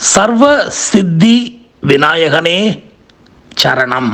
சர்வ சித்தி விநாயகனே சரணம்.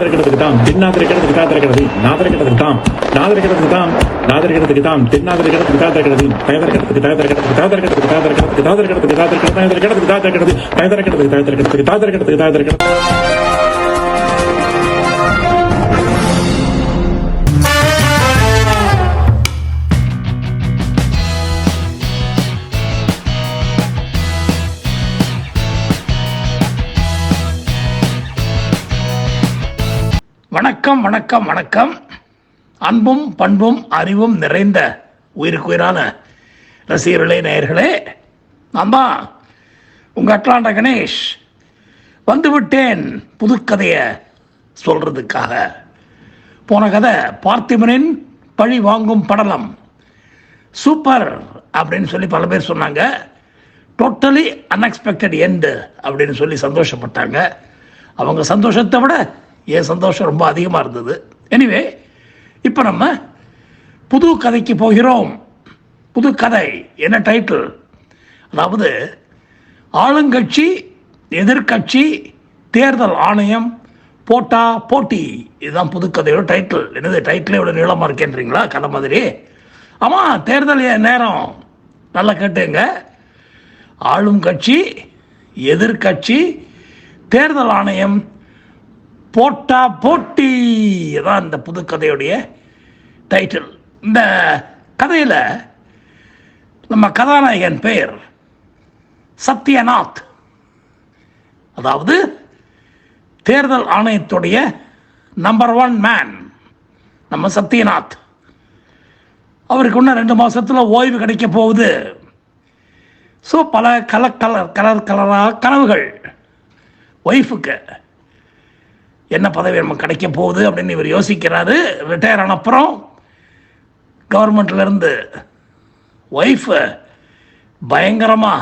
நாதரிக்கிறதுக்கு தாம் தென்னாதரிக்கிறதுக்கு தாதரிக்கிறது நாதரிக்கிறதுக்கு தாம் நாதரிக்கிறதுக்கு தாம் நாதரிக்கிறதுக்கு தாம் தென்னாதரிக்கிறதுக்கு தாதரிக்கிறது தயதரிக்கிறதுக்கு தயதரிக்கிறதுக்கு தாதரிக்கிறதுக்கு தாதரிக்கிறதுக்கு தாதரிக்கிறதுக்கு தாதரிக்கிறது தயதரிக்கிறதுக்கு தாதரிக்கிறது தயதரிக்கிறதுக்கு தயதரிக்கிறதுக்கு தாதரிக்கிறதுக்கு தாதரிக்கிறது வணக்கம் வணக்கம் வணக்கம். அன்பும் பண்பும் அறிவும் நிறைந்த உயிருக்குயிரான ரசிகர்களே நேயர்களே நான் தான் உங்கள் அட்லாண்டா கணேஷ் வந்துவிட்டேன் புதுக்கதையை சொல்றதுக்காக. போன கதை பார்த்திபனின் பழி வாங்கும் படலம். சூப்பர் அப்படின்னு சொல்லி பல பேர் சொன்னாங்க. டோட்டலி அன்எக்ஸ்பெக்டட் எண்டு அப்படின்னு சொல்லி சந்தோஷப்பட்டாங்க. அவங்க சந்தோஷத்தை விட என் சந்தோஷம் ரொம்ப அதிகமாக இருந்தது. எனிவே இப்போ நம்ம புது கதைக்கு போகிறோம். புது கதை என்ன டைட்டில் அதாவது ஆளுங்கட்சி எதிர்க்கட்சி தேர்தல் ஆணையம் போட்டா போட்டி. இதுதான் புதுக்கதையோட டைட்டில் என்னது டைட்டிலே இவ்வளோ நீளமாக இருக்கேன்றீங்களா? கதை மாதிரி. ஆமாம் தேர்தல் நேரம். நல்லா கேட்டுங்க. ஆளும் கட்சி எதிர்க்கட்சி தேர்தல் ஆணையம் போட்டா போட்டி. தான் இந்த புது கதையுடைய டைட்டில் இந்த கதையில் நம்ம கதாநாயகன் பெயர் சத்யநாத். அதாவது தேர்தல் ஆணையத்துடைய நம்பர் ஒன் மேன் நம்ம சத்யநாத். அவருக்கு இன்னும் ரெண்டு மாதத்தில் ஓய்வு கிடைக்க போகுது. ஸோ பல கலர் கலர் கலர் கலராக கனவுகள் ஒய்ஃபுக்கு என்ன பதவி நமக்கு கிடைக்க போகுது அப்படின்னு இவர் யோசிக்கிறாரு. ரிட்டையர் ஆன அப்புறம் கவர்மெண்ட்லேருந்து ஒய்ஃபு பயங்கரமா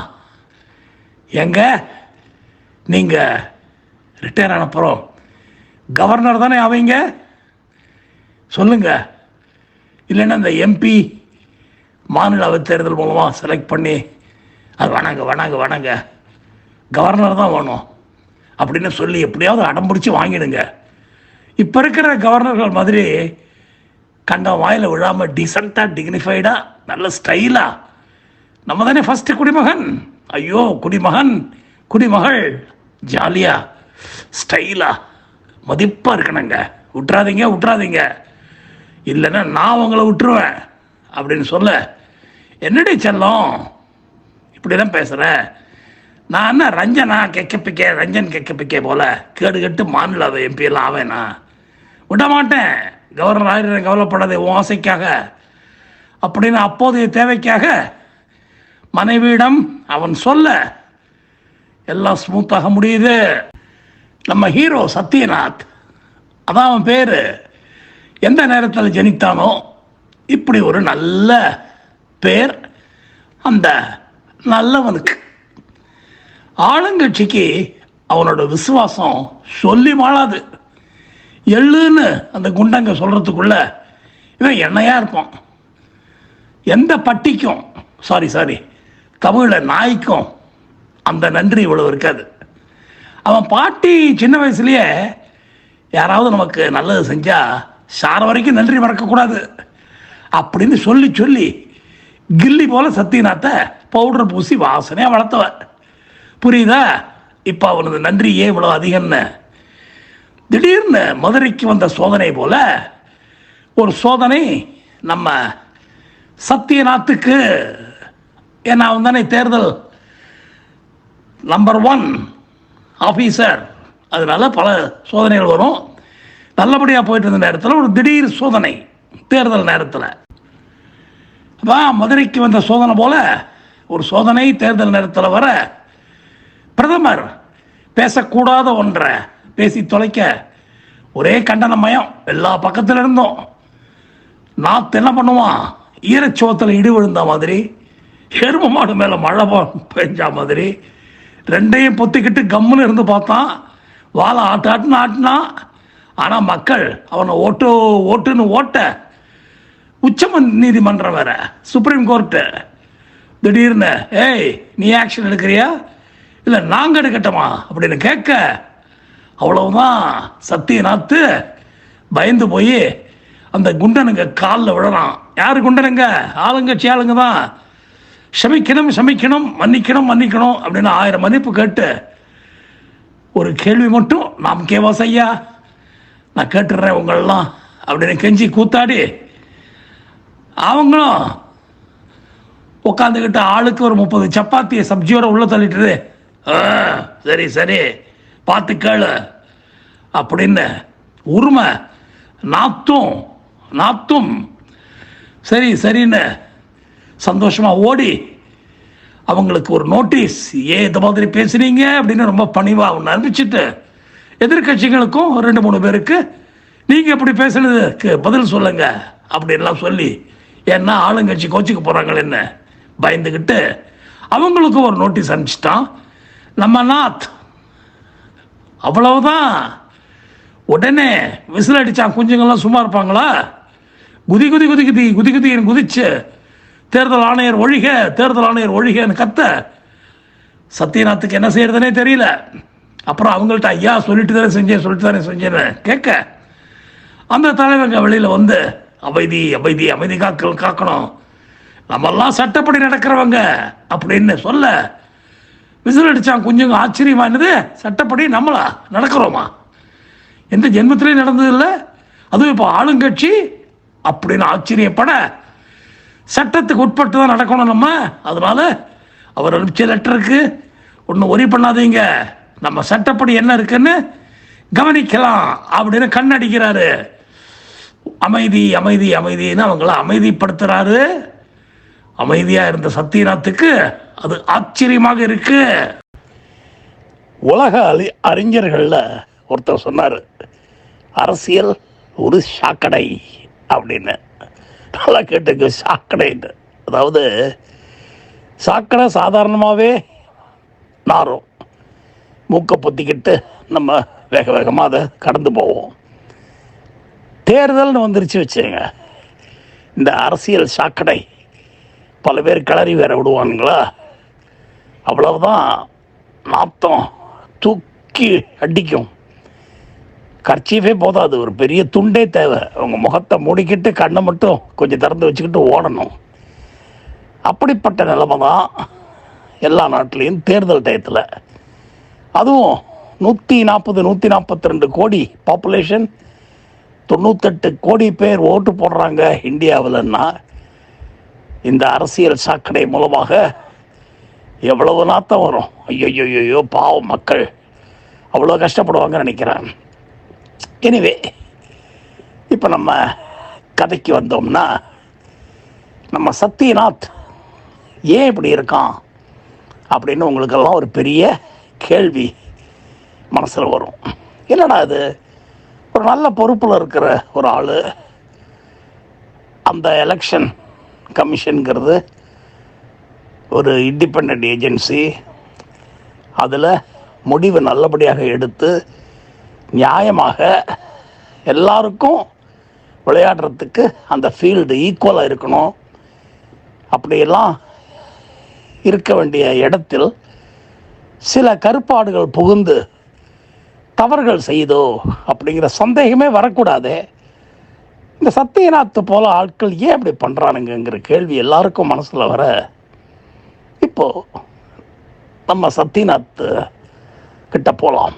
எங்க? நீங்க ரிட்டையர் ஆன அப்புறம் கவர்னர் தானே அவங்க சொல்லுங்க. இல்லைன்னா இந்த எம்பி மாநில அவை தேர்தல் மூலமாக செலக்ட் பண்ணி அது வணங்க வேணாங்க வணங்க. கவர்னர் தான் வேணும். அப்படின்னு சொல்லி எப்படியாவது அடம் பிடிச்சி வாங்கிடுங்க. இப்போ இருக்கிற கவர்னர்கள் மாதிரி கண்ட வாயில் விழாமல் டீசெண்டாக டிக்னிஃபைடாக நல்ல ஸ்டைலாக நம்ம தானே ஃபஸ்ட்டு குடிமகன்? ஐயோ குடிமகன் குடிமகள் ஜாலியாக ஸ்டைலாக மதிப்பாக இருக்கணுங்க. விட்றாதீங்க விட்றாதீங்க இல்லைன்னா நான் உங்களை விட்டுருவேன் அப்படின்னு சொல்ல என்னடி செல்லம்? இப்படிலாம் பேசுகிறேன் நான் என்ன ரஞ்சனா கெக்கப்பிக்கே ரஞ்சன் கெக்கப்பிக்கே போல. கேடு கெட்டு மாநில எம்பி எல்லாம் ஆவேனா? விட மாட்டேன் கவர்னர் ஆயிரம் கவலைப்படாதே உன் ஆசைக்காக. அப்படின்னு அப்போதைய தேவைக்காக மனைவியிடம் அவன் சொல்ல எல்லாம் ஸ்மூத்தாக முடியுது. நம்ம ஹீரோ சத்யநாத் அதான் அவன் பேர். எந்த நேரத்தில் ஜனித்தானோ இப்படி ஒரு நல்ல பேர். அந்த நல்லவனுக்கு ஆளுங்கட்சிக்கு அவனோட விசுவாசம் சொல்லி மாளாது. எள்ளுன்னு அந்த குண்டங்க சொல்கிறதுக்குள்ள இவன் என்னையாக இருப்பான்? எந்த பட்டிக்கும் சாரி சாரி தமிழில் நாய்க்கும் அந்த நன்றி இவ்வளவு இருக்காது. அவன் பாட்டி சின்ன வயசுலேயே யாராவது நமக்கு நல்லது செஞ்சா சார வரைக்கும் நன்றி மறக்கக்கூடாது. அப்படின்னு சொல்லி சொல்லி கில்லி போல சத்தியநாத்தை பவுடர் பூசி வாசனையாக வளர்த்தவன். புரியுதா? இப்போ அவனது நன்றி ஏன் இவ்வளோ அதிகம்னு? திடீர்னு மதுரைக்கு வந்த சோதனை போல ஒரு சோதனை நம்ம சத்யநாத்துக்கு ஏன்னா அவன் தானே தேர்தல் நம்பர் ஒன் ஆஃபீஸர் அதனால பல சோதனைகள் வரும். நல்லபடியாக போயிட்டு இருந்த நேரத்தில் ஒரு திடீர் சோதனை தேர்தல் நேரத்தில். அதான் மதுரைக்கு வந்த சோதனை போல ஒரு சோதனை தேர்தல் நேரத்தில் வர பிரதமர் பேசக்கூடாத ஒன்றை பேசி தொலைக்க ஒரே கண்டனமயம் எல்லா பக்கத்துல இருந்தும் நாத்து என்ன பண்ணுவான்? ஈரச்சோத்தில் இடி விழுந்த மாதிரி எரும மாடு மேலே மழை பெஞ்ச மாதிரி ரெண்டையும் பொத்திக்கிட்டு கம்முன்னு இருந்து பார்த்தான். வாழை ஆட்டு ஆட்டுன்னு ஆட்டினா ஆனால் மக்கள் அவனை ஓட்டு ஓட்டுன்னு ஓட்ட உச்சம நீதிமன்றம் வேற சுப்ரீம் கோர்ட்டு திடீர்னு ஏய் நீ ஆக்ஷன் எடுக்கிறியா? இல்லை நாங்கள் எடுக்கட்டுமா? அப்படின்னு கேட்க அவ்வளவுதான் சத்தியநாத்து பயந்து போய் அந்த குண்டனுங்க காலில் விழறான். யார் குண்டனுங்க? ஆளுங்கட்சி ஆளுங்க தான். சமைக்கணும் சமைக்கணும் மன்னிக்கணும் மன்னிக்கணும் அப்படின்னு ஆயிரம் மன்னிப்பு கேட்டு ஒரு கேள்வி மட்டும் நாம் கேவாஸ் ஐயா? நான் கேட்டுடுறேன் உங்களெல்லாம் அப்படின்னு கெஞ்சி கூத்தாடி அவங்களும் உட்காந்துக்கிட்டு ஆளுக்கு ஒரு முப்பது சப்பாத்தியை சப்ஜியோட உள்ள தள்ளிட்டுது. சரி சரி. பார்த்து கேளு. அப்படின்னு உரிமை நாத்தும் நாத்தும். சரி சரின்னு சந்தோஷமாக ஓடி அவங்களுக்கு ஒரு நோட்டீஸ் ஏன் இந்த மாதிரி பேசுனீங்க? அப்படின்னு ரொம்ப பணிவாக ஒன்று அனுப்பிச்சிட்டு எதிர்க்கட்சிகளுக்கும் ரெண்டு மூணு பேருக்கு நீங்கள் இப்படி பேசுனதுக்கு பதில் சொல்லுங்க அப்படின்லாம் சொல்லி ஏன்னா ஆளுங்கட்சி கோச்சிக்க போகிறாங்களேன்னு பயந்துக்கிட்டு அவங்களுக்கும் ஒரு நோட்டீஸ் அனுப்பிச்சிட்டான். நம்ம நாத். அவ்வளவுதான். உடனே விசில் அடித்தான் குஞ்சுங்கள்லாம் சும்மா இருப்பாங்களா? குதி குதி குதி குதி குதி குதின்னு குதிச்சு தேர்தல் ஆணையர் ஒழிக தேர்தல் ஆணையர் ஒழிகன்னு கத்த. சத்யநாத்துக்கு என்ன செய்யறதுனே தெரியல. அப்புறம் அவங்கள்ட்ட ஐயா சொல்லிட்டு தானே செஞ்சேன் சொல்லிட்டு தானே செஞ்சேன்னு கேட்க. அந்த தலைவங்க வெளியில் வந்து அமைதி அமைதி அமைதி காக்க காக்கணும். நம்மெல்லாம் சட்டப்படி நடக்கிறவங்க அப்படின்னு சொல்ல விசில் அடித்தான் குஞ்சுங்க. ஆச்சரியமா என்னது? சட்டப்படி நம்மளா நடக்கிறோமா? எந்த ஜென்மத்திலையும் நடந்தது இல்லை அதுவும் இப்போ ஆளுங்கட்சி அப்படின்னு ஆச்சரியப்பட சட்டத்துக்கு உட்பட்டு தான் நடக்கணும் நம்ம. அதனால அவர் அனுப்பிச்ச லெட்டருக்கு ஒன்றும் ஒரி பண்ணாதீங்க. நம்ம சட்டப்படி என்ன இருக்குன்னு கவனிக்கலாம் அப்படின்னு கண்ணடிக்கிறாரு. அமைதி அமைதி அமைதின்னு அவங்கள அமைதிப்படுத்துறாரு. அமைதியா இருந்த சத்யநாத்துக்கு அது ஆச்சரியமாக இருக்கு. உலக அறி அறிஞர்களில் ஒருத்தர் சொன்னார் அரசியல் ஒரு சாக்கடை அப்படின்னு. நல்லா கேட்டுக்கு சாக்கடைன்னு. அதாவது சாக்கடை சாதாரணமாகவே நாரும் மூக்கை பொத்திக்கிட்டு நம்ம வேக வேகமாக அதை கடந்து போவோம். தேர்தல்னு வந்துருச்சு வச்சுங்க இந்த அரசியல் சாக்கடை பல பேர் கிளறி வேற விடுவானுங்களா? அவ்வளவுதான் நாத்தம் தூக்கி அடிக்கும். கர்ச்சீஃபே போதாது ஒரு பெரிய துண்டே தேவை. அவங்க முகத்தை மூடிக்கிட்டு கண்ணை மட்டும் கொஞ்சம் திறந்து வச்சுக்கிட்டு ஓடணும். அப்படிப்பட்ட நிலைமை தான் எல்லா நாட்டிலையும் தேர்தல் டயத்தில். அதுவும் நூற்றி நாற்பது நூற்றி நாற்பத்தி ரெண்டு கோடி பாப்புலேஷன் தொண்ணூத்தெட்டு கோடி பேர் ஓட்டு போடுறாங்க இந்தியாவில்னா இந்த அரசியல் சாக்கடை மூலமாக எவ்வளவு நாத்தம் வரும். ஐயோ பாவம் மக்கள். அவ்வளோ கஷ்டப்படுவாங்கன்னு நினைக்கிறேன் எனிவே இப்போ நம்ம கதைக்கு வந்தோம்னா நம்ம சத்யநாத் ஏன் இப்படி இருக்கான் அப்படின்னு உங்களுக்கெல்லாம் ஒரு பெரிய கேள்வி மனசில் வரும். என்னடா இது? ஒரு நல்ல பொறுப்பில் இருக்கிற ஒரு ஆள். அந்த எலெக்ஷன் கமிஷனுங்கிறது ஒரு இண்டிபெண்ட் ஏஜென்சி அதில் முடிவு நல்லபடியாக எடுத்து நியாயமாக எல்லாருக்கும் விளையாடுறதுக்கு அந்த ஃபீல்டு ஈக்குவலாக இருக்கணும். அப்படியெல்லாம் இருக்க வேண்டிய இடத்தில் சில கருப்பாடுகள் புகுந்து தவறுகள் செய்தோ அப்படிங்கிற சந்தேகமே வரக்கூடாது. இந்த சத்யநாத் போல ஆட்கள் ஏன் அப்படி பண்ணுறானுங்கிற கேள்வி எல்லாருக்கும் மனசில் வர இப்போ நம்ம சத்யநாத் கிட்ட போகலாம்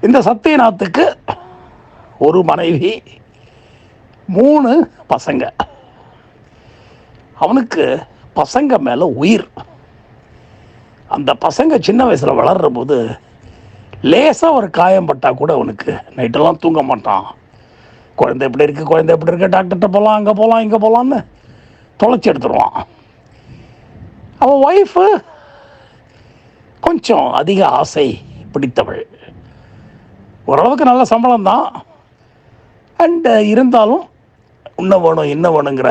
இந்த சத்யநாத்துக்கு ஒரு மனைவி மூணு பசங்க. அவனுக்கு பசங்க மேலே உயிர். அந்த பசங்க சின்ன வயசில் வளர்கிற போது லேசாக ஒரு காயம் பட்டால் கூட அவனுக்கு நைட்டெல்லாம் தூங்க மாட்டான். குழந்தை எப்படி இருக்குது குழந்தை எப்படி இருக்கு டாக்டர்கிட்ட போகலாம் அங்கே போகலாம் இங்கே போகலான்னு தொலைச்சி எடுத்துருவான் அவன் ஒய்ஃபு கொஞ்சம் அதிக ஆசை பிடித்தவள். ஓரளவுக்கு நல்ல சம்பளம் தான் அண்டு இருந்தாலும் இன்ன வேணும் என்ன வேணுங்கிற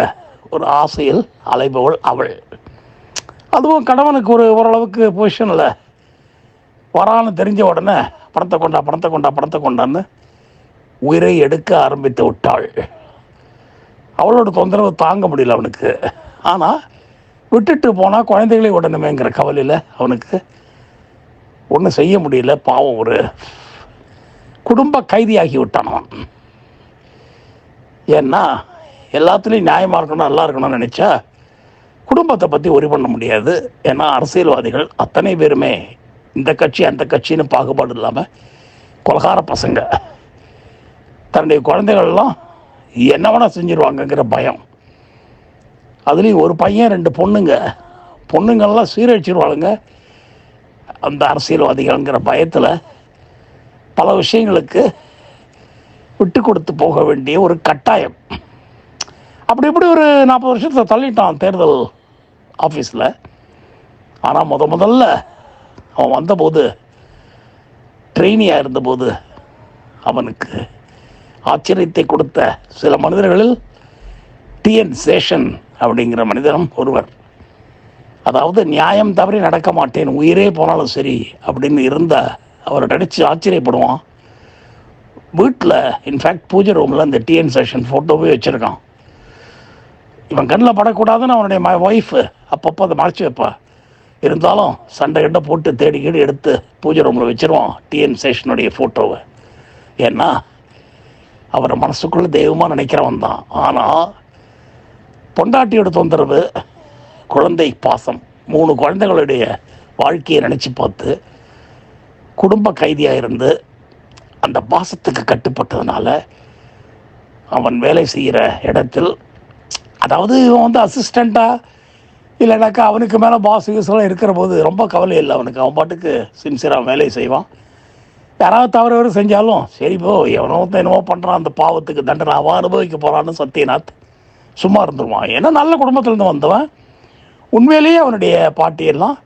ஒரு ஆசையில் அலைபவள் அவள். அதுவும் கணவனுக்கு ஒரு ஓரளவுக்கு பொசிஷனில் வரான்னு தெரிஞ்ச உடனே பணத்தை கொண்டா பணத்தை கொண்டா பணத்தை கொண்டான்னு உயிரை எடுக்க ஆரம்பித்து விட்டாள். அவளோட தொந்தரவு தாங்க முடியல அவனுக்கு. ஆனால் விட்டுட்டு போனால் குழந்தைகளை உடனுமேங்கிற கவலையில் அவனுக்கு ஒன்றும் செய்ய முடியல பாவம் ஒரு குடும்ப கைதியாகி விட்டான் அவன். ஏன்னா எல்லாத்துலேயும் நியாயமாக இருக்கணும் நல்லா இருக்கணும்னு நினச்சா குடும்பத்தை பற்றி ஒரி பண்ண முடியாது. ஏன்னா அரசியல்வாதிகள் அத்தனை பேருமே இந்த கட்சி அந்த கட்சின்னு பாகுபாடு இல்லாமல் கொலகார பசங்க. தன்னுடைய குழந்தைகள்லாம் என்ன வேணால் செஞ்சிருவாங்கங்கிற பயம். அதுலேயும் ஒரு பையன் ரெண்டு பொண்ணுங்க. பொண்ணுங்கள்லாம் சீரழிச்சிருவாளுங்க. அந்த அரசியல்வாதிகள்ங்கிற பயத்தில் பல விஷயங்களுக்கு விட்டு கொடுத்து போக வேண்டிய ஒரு கட்டாயம். அப்படி இப்படி ஒரு நாற்பது வருஷத்தை தள்ளிட்டான் தேர்தல் ஆஃபீஸில் ஆனால் முத முதல்ல அவன் வந்தபோது ட்ரெயினியாக இருந்தபோது அவனுக்கு ஆச்சரியத்தை கொடுத்த சில மனிதர்களில் டிஎன் சேஷன் அப்படிங்கிற மனிதனும் ஒருவர். அதாவது நியாயம் தவறி நடக்க மாட்டேன் உயிரே போனாலும் சரி அப்படின்னு இருந்த அவர் நடித்து ஆச்சரியப்படுவான். வீட்டில் இன்ஃபேக்ட் பூஜை ரூமில் இந்த டிஎன் சேஷன் ஃபோட்டோவே வச்சுருக்கான். இவன் கண்ணில் படக்கூடாதுன்னு அவனுடைய ம ஒய்ஃபு அப்பப்போ அதை மறைச்சி வைப்பா. இருந்தாலும் சண்டை கிட்ட போட்டு தேடி கீடு எடுத்து பூஜை ரூமில் வச்சுருவான் டிஎன் சேஷனுடைய ஃபோட்டோவை ஏன்னா அவரை மனசுக்குள்ளே தெய்வமாக நினைக்கிறவன் தான். ஆனால் பொண்டாட்டியோட தொந்தரவு குழந்தை பாசம் மூணு குழந்தைகளுடைய வாழ்க்கையை நினச்சி பார்த்து குடும்ப கைதியாக இருந்து அந்த பாசத்துக்கு கட்டுப்பட்டதுனால அவன் வேலை செய்கிற இடத்தில் அதாவது இவன் வந்து அசிஸ்டண்ட்டாக இல்லைனாக்கா அவனுக்கு மேலே பாஸ் யூஸ்லாம் இருக்கிற போது ரொம்ப கவலை இல்லை அவனுக்கு. அவன் பாட்டுக்கு சின்சியராக வேலையை செய்வான். யாராவது தவறு செஞ்சாலும் சரி போ எவனோ என்னவோ பண்ணுறான் அந்த பாவத்துக்கு தண்டனை அவன் அனுபவிக்க போகிறான்னு சத்யநாத் சும்மா இருந்துருவான். ஏன்னா நல்ல குடும்பத்திலேருந்து வந்தவன். உண்மையிலேயே அவனுடைய பாட்டியெல்லாம்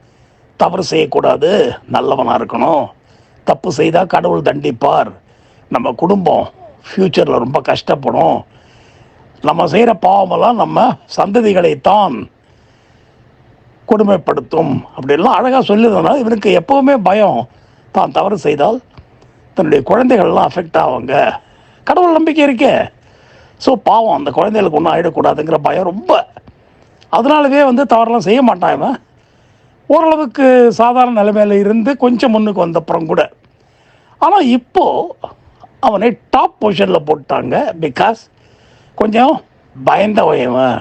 தவறு செய்யக்கூடாது. நல்லவனாக இருக்கணும். தப்பு செய்தால் கடவுள் தண்டிப்பார். நம்ம குடும்பம் ஃப்யூச்சரில் ரொம்ப கஷ்டப்படும். நம்ம செய்கிற பாவமெல்லாம் நம்ம சந்ததிகளைத்தான் கொடுமைப்படுத்தும். அப்படின்லாம் அழகாக சொல்லியிருந்தனால இவனுக்கு எப்போவுமே பயம். தான் தவறு செய்தால் தன்னுடைய குழந்தைகள்லாம் அஃபெக்ட் ஆவாங்க. கடவுள் நம்பிக்கை இருக்கே. ஸோ பாவம் அந்த குழந்தைகளுக்கு ஒன்றும் ஆகிடக்கூடாதுங்கிற பயம் ரொம்ப. அதனாலவே வந்து தவறெல்லாம் செய்ய மாட்டான் இவன். ஓரளவுக்கு சாதாரண நிலைமையில் இருந்து கொஞ்சம் முன்னுக்கு வந்தப்புறம் கூட. ஆனால் இப்போது அவனை டாப் பொசிஷனில் போட்டாங்க பிகாஸ் கொஞ்சம் பயந்தவன் இவன்.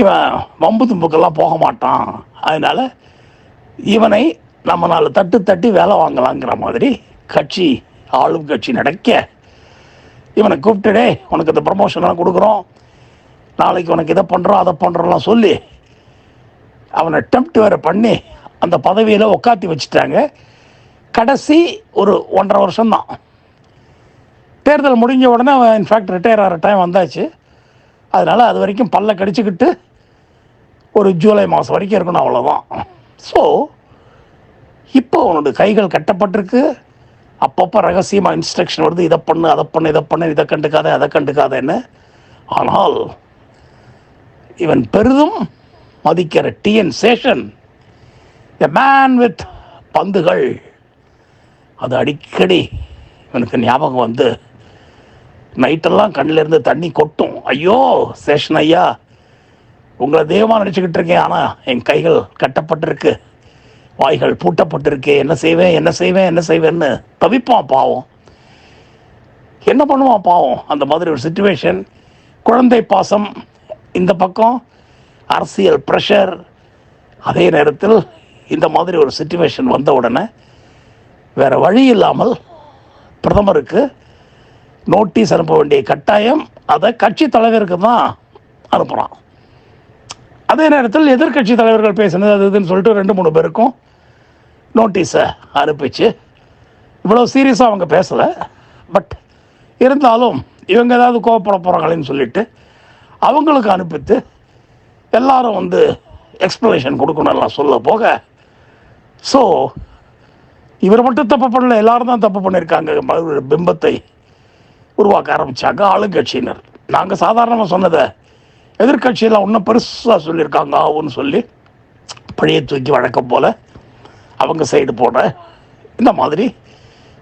இவன் வம்பு தும்புக்கெல்லாம் போக மாட்டான். அதனால் இவனை நம்ம நாலு தட்டு தட்டி வேலை வாங்கலாங்கிற மாதிரி கட்சி ஆளும் கட்சி நடக்க. இவனை கூப்பிட்டுடே உனக்கு இந்த ப்ரமோஷன்லாம் கொடுக்குறோம். நாளைக்கு உனக்கு இதை பண்ணுறோம் அதை பண்ணுறோம்லாம் சொல்லி அவனை அட்டம்ப்ட் வேறு பண்ணி அந்த பதவியில் உக்காத்தி வச்சுட்டாங்க. கடைசி ஒரு ஒன்றரை வருஷம்தான். தேர்தல் முடிஞ்ச உடனே அவன் இன்ஃபேக்ட் ரிட்டையர் ஆகிற டைம் வந்தாச்சு. அதனால் அது வரைக்கும் பல்ல கடிச்சுக்கிட்டு ஒரு ஜூலை மாதம் வரைக்கும் இருக்கணும் அவ்வளோதான் ஸோ இப்போ அவனோட கைகள் கட்டப்பட்டிருக்கு. அப்பப்போ ரகசியமாக இன்ஸ்ட்ரக்ஷன் வருது இதை பண்ணு அதை பண்ணு இதை பண்ணு இதை கண்டுக்காத அதை கண்டுக்காதன்னு. ஆனால் இவன் பெரிதும் மதிக்கிற T N Seshan a man with பந்துகள் அது அடிக்கடி இவனுக்கு ஞாபகம் வந்து நைட்டெல்லாம் கண்ணிலிருந்து தண்ணி கொட்டும். ஐயோ சேஷன் ஐயா உங்களை தெய்வமாக நினச்சிக்கிட்டு இருக்கேன் ஆனால் என் கைகள் கட்டப்பட்டிருக்கு. வாய்கள் பூட்டப்பட்டிருக்கே. என்ன செய்வேன்? என்ன செய்வேன்? என்ன செய்வேன்னு தவிப்பான் பாவம். என்ன பண்ணுவான் பாவம்? அந்த மாதிரி ஒரு சுச்சுவேஷன் குழந்தை பாசம் இந்த பக்கம் அரசியல் ப்ரெஷர் அதே நேரத்தில் இந்த மாதிரி ஒரு சுச்சுவேஷன் வந்த உடனே வேறு வழி இல்லாமல் பிரதமருக்கு நோட்டீஸ் அனுப்ப வேண்டிய கட்டாயம் அதை கட்சி தலைவருக்கு தான் அனுப்புகிறான் அதே நேரத்தில் எதிர்க்கட்சி தலைவர்கள் பேசினது அது இதுன்னு சொல்லிட்டு ரெண்டு மூணு பேருக்கும் நோட்டீஸை அனுப்பிச்சு இவ்வளோ சீரியஸாக அவங்க பேசலை. பட் இருந்தாலும் இவங்க ஏதாவது கோவப்பட போகிறாங்களேன்னு சொல்லிட்டு அவங்களுக்கு அனுப்பித்து எல்லாரும் வந்து எக்ஸ்ப்ளனேஷன் கொடுக்கணும்லாம் சொல்ல போக ஸோ இவர் மட்டும் தப்பு பண்ணல எல்லாரும் தான் தப்பு பண்ணியிருக்காங்க. பிம்பத்தை உருவாக்க ஆரம்பித்தாங்க ஆளுங்கட்சியினர். நாங்கள் சாதாரணமாக சொன்னதை எதிர்க்கட்சியில் ஒன்றும் பெருசாக சொல்லியிருக்காங்க ஆகும்னு சொல்லி பழைய தூக்கி வழக்கம் போல் அவங்க சைடு போட. இந்த மாதிரி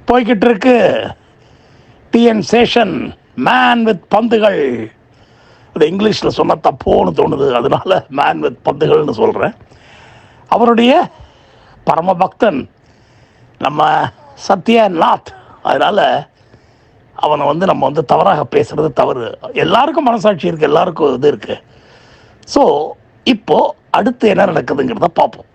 போய்கிட்டு இருக்கு டிஎன் சேஷன் மேன் வித் பந்துகள். அது இங்கிலீஷில் சொன்னால் தப்போன்னு தோணுது. அதனால மேன் வித் பந்துகள்னு சொல்கிறேன் அவருடைய பரம பக்தன் நம்ம சத்யநாத். அதனால் அவனை வந்து நம்ம வந்து தவறாக பேசுறது தவறு. எல்லாருக்கும் மனசாட்சி இருக்குது எல்லாருக்கும் இது இருக்குது ஸோ இப்போ அடுத்து என்ன நடக்குதுங்கிறத பார்ப்போம்.